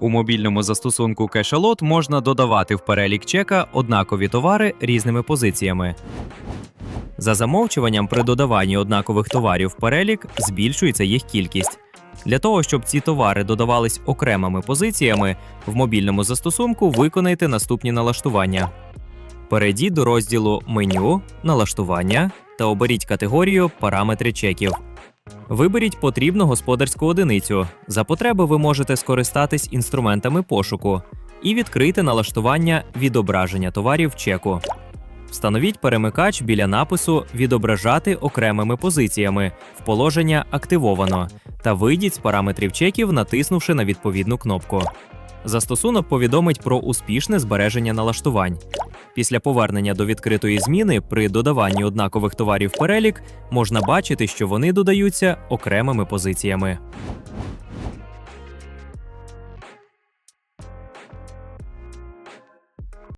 У мобільному застосунку Кешалот можна додавати в перелік чека однакові товари різними позиціями. За замовчуванням при додаванні однакових товарів в перелік збільшується їх кількість. Для того, щоб ці товари додавались окремими позиціями, в мобільному застосунку виконайте наступні налаштування. Перейдіть до розділу Меню, Налаштування та оберіть категорію Параметри чеків. Виберіть потрібну господарську одиницю. За потреби ви можете скористатись інструментами пошуку і відкрити налаштування відображення товарів чеку. Встановіть перемикач біля напису Відображати окремими позиціями в положення Активовано та вийдіть з параметрів чеків, натиснувши на відповідну кнопку. Застосунок повідомить про успішне збереження налаштувань. Після повернення до відкритої зміни при додаванні однакових товарів перелік можна бачити, що вони додаються окремими позиціями.